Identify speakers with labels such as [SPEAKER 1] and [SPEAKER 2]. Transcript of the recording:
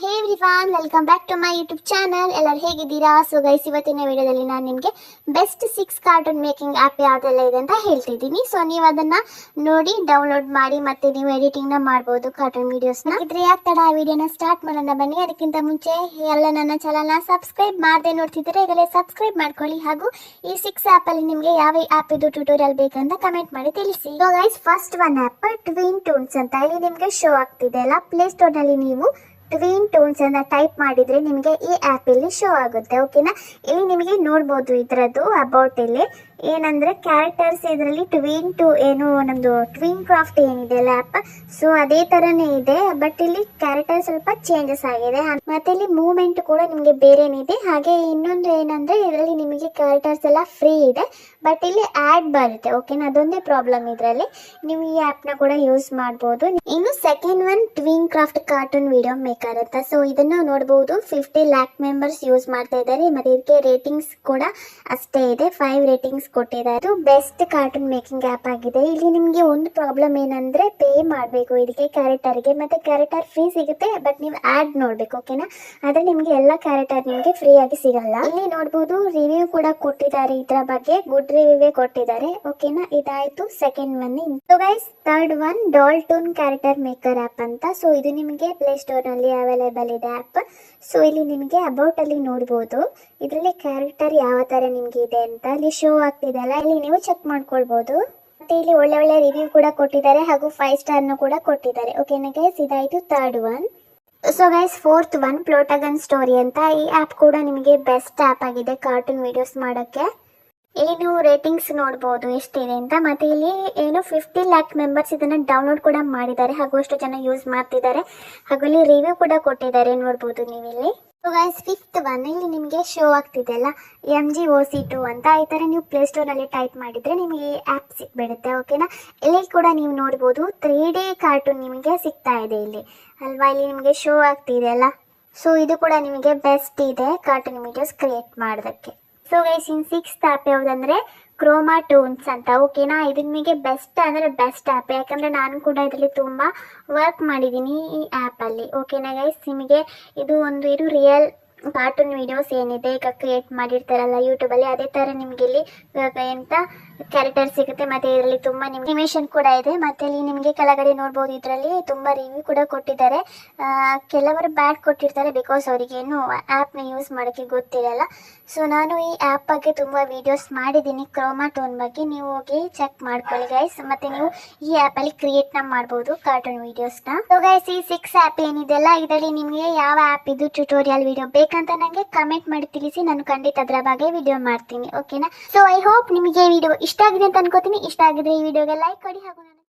[SPEAKER 1] Hey everyone welcome back to my YouTube channel ಎಲ್ಲರೂ ಹೇಗಿದ್ದೀರಾ? So guys ಇವತ್ತಿನ ವಿಡಿಯೋದಲ್ಲಿ ನಾನು ನಿಮಗೆ best six cartoon making app ಯಾವುದೆಲ್ಲ ಇದೆ ಅಂತ ಹೇಳ್ತಿದ್ದೀನಿ. ಸೊ ನೀವು ಅದನ್ನು ನೋಡಿ ಡೌನ್ಲೋಡ್ ಮಾಡಿ ಮತ್ತೆ ನೀವು ಎಡಿಟಿಂಗ್ನ ಮಾಡ್ಬೋದು ಕಾರ್ಟೂನ್ ವೀಡಿಯೋಸ್ನ ಇದ್ರೆ ಯಾಕೆ ತಡ ಆ ವಿಡಿಯೋನ ಸ್ಟಾರ್ಟ್ ಮಾಡೋಣ ಬನ್ನಿ. ಅದಕ್ಕಿಂತ ಮುಂಚೆ ಎಲ್ಲ ನನ್ನ ಚಾನಲ್ನ ಸಬ್ಸ್ಕ್ರೈಬ್ ಮಾಡದೆ ನೋಡ್ತಿದ್ರೆ ಈಗಲೇ ಸಬ್ಸ್ಕ್ರೈಬ್ ಮಾಡ್ಕೊಳ್ಳಿ. ಹಾಗೂ ಈ ಸಿಕ್ಸ್ ಆ್ಯಪಲ್ಲಿ ನಿಮಗೆ ಯಾವ ಆ್ಯಪ್ ಇದು ಟ್ಯೂಟೋರಿಯಲ್ ಬೇಕಂತ ಕಮೆಂಟ್ ಮಾಡಿ ತಿಳಿಸಿ. So guys first one app twin toons ಅಂತ ಇಲ್ಲಿ ನಿಮಗೆ ಶೋ ಆಗ್ತಿದೆ ಅಲ್ಲ? ಪ್ಲೇಸ್ಟೋರ್ನಲ್ಲಿ ನೀವು ಟ್ವಿನ್ ಟೋನ್ಸ್ ಅನ್ನ ಟೈಪ್ ಮಾಡಿದ್ರೆ ನಿಮಗೆ ಈ ಆ್ಯಪ್ ಇಲ್ಲಿ ಶೋ ಆಗುತ್ತೆ ಓಕೆನಾ ಇಲ್ಲಿ ನಿಮಗೆ ನೋಡ್ಬೋದು ಇದರದ್ದು ಅಬೌಟ್ ಇಲ್ಲಿ. ಏನಂದ್ರೆ ಕ್ಯಾರೆಕ್ಟರ್ಸ್ ಇದರಲ್ಲಿ ಟ್ವಿನ್ ಟು ಏನು ನಮ್ದು ಟ್ವೀನ್ ಕ್ರಾಫ್ಟ್ ಏನಿದೆ ಅಲ್ಲ ಆ್ಯಪ್ ಸೊ ಅದೇ ತರನೇ ಇದೆ. ಬಟ್ ಇಲ್ಲಿ ಕ್ಯಾರೆಕ್ಟರ್ ಸ್ವಲ್ಪ ಚೇಂಜಸ್ ಆಗಿದೆ. ಮತ್ತೆ ಇಲ್ಲಿ ಮೂವ್ಮೆಂಟ್ ಕೂಡ ನಿಮಗೆ ಬೇರೆನಿದೆ. ಹಾಗೆ ಇನ್ನೊಂದು ಏನಂದ್ರೆ ಇದರಲ್ಲಿ ನಿಮಗೆ ಕ್ಯಾರೆಕ್ಟರ್ಸ್ ಎಲ್ಲ ಫ್ರೀ ಇದೆ. ಬಟ್ ಇಲ್ಲಿ ಆಡ್ ಬರುತ್ತೆ. ಓಕೆನಾ ಅದೊಂದೇ ಪ್ರಾಬ್ಲಮ್ ಇದರಲ್ಲಿ. ನೀವು ಈ ಆ್ಯಪ್ನ ಕೂಡ ಯೂಸ್ ಮಾಡ್ಬೋದು. ಇನ್ನು second one tween craft cartoon video maker ಅಂತ. ಸೊ ಇದನ್ನು ನೋಡಬಹುದು ಫಿಫ್ಟಿ ಲ್ಯಾಕ್ ಮೆಂಬರ್ಸ್ ಯೂಸ್ ಮಾಡ್ತಾ ಇದ್ದಾರೆ. ಮತ್ತೆ ಇದಕ್ಕೆ ರೇಟಿಂಗ್ಸ್ ಕೂಡ ಅಷ್ಟೇ ಇದೆ. ಫೈವ್ ರೇಟಿಂಗ್ಸ್ ಕೊಟ್ಟಿದ್ದಾರೆ ಇದು ಬೆಸ್ಟ್ ಕಾರ್ಟೂನ್ ಮೇಕಿಂಗ್ ಆ್ಯಪ್ ಆಗಿದೆ. ಇಲ್ಲಿ ನಿಮಗೆ ಒಂದು ಪ್ರಾಬ್ಲಮ್ ಏನಂದ್ರೆ ಪೇ ಮಾಡಬೇಕು. ಇದಕ್ಕೆ ಕ್ಯಾರೆಕ್ಟರ್ಗೆ ಮತ್ತೆ ಕ್ಯಾರೆಕ್ಟರ್ ಫ್ರೀ ಸಿಗುತ್ತೆ ಬಟ್ ನೀವು ಆ್ಯಡ್ ನೋಡ್ಬೇಕು ಓಕೆನಾ ಆದ್ರೆ ನಿಮಗೆ ಎಲ್ಲ ಕ್ಯಾರೆಕ್ಟರ್ ನಿಮಗೆ ಫ್ರೀ ಆಗಿ ಸಿಗಲ್ಲ. ಇಲ್ಲಿ ನೋಡಬಹುದು ರಿವ್ಯೂ ಕೂಡ ಕೊಟ್ಟಿದ್ದಾರೆ ಇದರ ಬಗ್ಗೆ. ಗುಡ್ ರಿವ್ಯೂವೇ ಕೊಟ್ಟಿದ್ದಾರೆ ಓಕೆನಾ ಇದಾಯ್ತು second one so guys third one doll toon character maker app ಅಂತ. ಸೊ ಇದು ನಿಮಗೆ ಪ್ಲೇ ಸ್ಟೋರ್ನಲ್ಲಿ ಅವೈಲೇಬಲ್ ಇದೆ ಆ್ಯಪ್ ಸೊ ಇಲ್ಲಿ ನಿಮಗೆ ಅಬೌಟ್ ಅಲ್ಲಿ ನೋಡ್ಬೋದು. ಇದರಲ್ಲಿ ಕ್ಯಾರೆಕ್ಟರ್ ಯಾವ ತರ ನಿಮಗೆ ಇದೆ ಅಂತ ಅಲ್ಲಿ ಶೋ ಆಗ್ತಿದೆ ಅಲ್ಲ ಇಲ್ಲಿ ನೀವು ಚೆಕ್ ಮಾಡ್ಕೊಳ್ಬಹುದು ಮತ್ತೆ ಇಲ್ಲಿ ಒಳ್ಳೆ ಒಳ್ಳೆ ರಿವ್ಯೂ ಕೂಡ ಕೊಟ್ಟಿದ್ದಾರೆ ಹಾಗೂ ಫೈವ್ ಸ್ಟಾರ್ನು ಕೂಡ ಕೊಟ್ಟಿದ್ದಾರೆ. ಓಕೆನಾ ಗೈಸ್ ಇದಾಯ್ತು third one so guys fourth one plotagon story ಅಂತ ಈ ಆ್ಯಪ್ ಕೂಡ ನಿಮಗೆ ಬೆಸ್ಟ್ ಆಪ್ ಆಗಿದೆ ಕಾರ್ಟೂನ್ ವಿಡಿಯೋಸ್ ಮಾಡಕ್ಕೆ. ಇಲ್ಲಿ ನೀವು ರೇಟಿಂಗ್ಸ್ ನೋಡಬಹುದು ಎಷ್ಟಿದೆ ಅಂತ. ಮತ್ತೆ ಇಲ್ಲಿ ಏನು ಫಿಫ್ಟಿ ಲ್ಯಾಕ್ ಮೆಂಬರ್ಸ್ ಇದನ್ನ ಡೌನ್ಲೋಡ್ ಕೂಡ ಮಾಡಿದ್ದಾರೆ ಹಾಗೂ ಅಷ್ಟು ಜನ ಯೂಸ್ ಮಾಡ್ತಿದ್ದಾರೆ. ಹಾಗೂ ಇಲ್ಲಿ ರಿವ್ಯೂ ಕೂಡ ಕೊಟ್ಟಿದ್ದಾರೆ ನೋಡ್ಬೋದು ನೀವು ಇಲ್ಲಿ ಗೈಸ್ ಫಿಫ್ತ್ ಒನ್ ಇಲ್ಲಿ ನಿಮಗೆ ಶೋ ಆಗ್ತಿದೆ ಅಲ್ಲ? M G O C two ಅಂತ. ಈ ಥರ ನೀವು ಪ್ಲೇಸ್ಟೋರ್ನಲ್ಲಿ ಟೈಪ್ ಮಾಡಿದರೆ ನಿಮಗೆ ಈ ಆ್ಯಪ್ ಸಿಕ್ಬಿಡುತ್ತೆ ಓಕೆನಾ ಇಲ್ಲಿ ಕೂಡ ನೀವು ನೋಡ್ಬೋದು ತ್ರೀ ಡಿ ಕಾರ್ಟೂನ್ ನಿಮಗೆ ಸಿಗ್ತಾ ಇದೆ ಇಲ್ಲಿ. ಅಲ್ವಾ? ಇಲ್ಲಿ ನಿಮಗೆ ಶೋ ಆಗ್ತಿದೆ ಅಲ್ಲ? ಸೊ ಇದು ಕೂಡ ನಿಮಗೆ ಬೆಸ್ಟ್ ಇದೆ ಕಾರ್ಟೂನ್ ವಿಡಿಯೋಸ್ ಕ್ರಿಯೇಟ್ ಮಾಡೋದಕ್ಕೆ. So guys in six app ಯಾವುದಂದ್ರೆ ಕ್ರೋಮಾ ಟೋನ್ಸ್ ಅಂತ. ಓಕೆನಾ ಇದು ನಿಮಗೆ ಬೆಸ್ಟ್ ಅಂದರೆ ಬೆಸ್ಟ್ ಆ್ಯಪ್ ಯಾಕಂದರೆ ನಾನು ಕೂಡ ಇದರಲ್ಲಿ ತುಂಬ ವರ್ಕ್ ಮಾಡಿದ್ದೀನಿ ಈ ಆ್ಯಪಲ್ಲಿ ಓಕೆನಾ ಗೈಸ್ ನಿಮಗೆ ಇದು ಒಂದು, ಇದು ರಿಯಲ್ ಕಾರ್ಟೂನ್ ವಿಡಿಯೋಸ್ ಏನಿದೆ ಈಗ ಕ್ರಿಯೇಟ್ ಮಾಡಿರ್ತಾರಲ್ಲ ಯೂಟ್ಯೂಬಲ್ಲಿ ಅದೇ ಥರ ನಿಮಗೆ ಇಲ್ಲಿ ಎಂತ ಕ್ಯಾರೆಕ್ಟರ್ ಸಿಗುತ್ತೆ, ಮತ್ತು ಇದರಲ್ಲಿ ತುಂಬ ನಿಮ್ಗೆ ಕೂಡ ಇದೆ, ಮತ್ತು ಇಲ್ಲಿ ನಿಮಗೆ ಕೆಳಗಡೆ ನೋಡ್ಬೋದು, ಇದರಲ್ಲಿ ತುಂಬ ರಿವ್ಯೂ ಕೂಡ ಕೊಟ್ಟಿದ್ದಾರೆ. ಕೆಲವರು ಬ್ಯಾಡ್ ಕೊಟ್ಟಿರ್ತಾರೆ ಬಿಕಾಸ್ ಅವರಿಗೇನು ಆ್ಯಪ್ನ ಯೂಸ್ ಮಾಡೋಕ್ಕೆ ಗೊತ್ತಿರಲ್ಲ. ಸೊ ನಾನು ಈ ಆ್ಯಪ್ ಬಗ್ಗೆ ತುಂಬ ವೀಡಿಯೋಸ್ ಮಾಡಿದ್ದೀನಿ ಕ್ರೋಮಾ ಟೋನ್ ಬಗ್ಗೆ, ನೀವು ಹೋಗಿ ಚೆಕ್ ಮಾಡ್ಕೊಳ್ಳಿ ಗೈಸ್ ಮತ್ತು ನೀವು ಈ ಆ್ಯಪಲ್ಲಿ ಕ್ರಿಯೇಟ್ನ ಮಾಡ್ಬೋದು ಕಾರ್ಟೂನ್ ವೀಡಿಯೋಸ್ನ ಸೊ ಗೈಸ್ ಈ ಸಿಕ್ಸ್ ಆ್ಯಪ್ ಏನಿದೆಲ್ಲ ಇದರಲ್ಲಿ ನಿಮಗೆ ಯಾವ ಆ್ಯಪ್ ಇದು ಟ್ಯುಟೋರಿಯಲ್ ವಿಡಿಯೋ ಬೇಕಂತ ನನಗೆ ಕಮೆಂಟ್ ಮಾಡಿ ತಿಳಿಸಿ, ನಾನು ಖಂಡಿತ ಅದರ ಬಗ್ಗೆ ವಿಡಿಯೋ ಮಾಡ್ತೀನಿ ಓಕೆನಾ ಸೊ ಐ ಹೋಪ್ ನಿಮಗೆ ವಿಡಿಯೋ ಇಷ್ಟ ಆಗಿದೆ ಅಂತ ಅನ್ಕೋತೀನಿ. ಇಷ್ಟ ಆಗಿದ್ರೆ ಈ ವಿಡಿಯೋಗೆ ಲೈಕ್ ಕೊಡಿ ಹಾಗೂ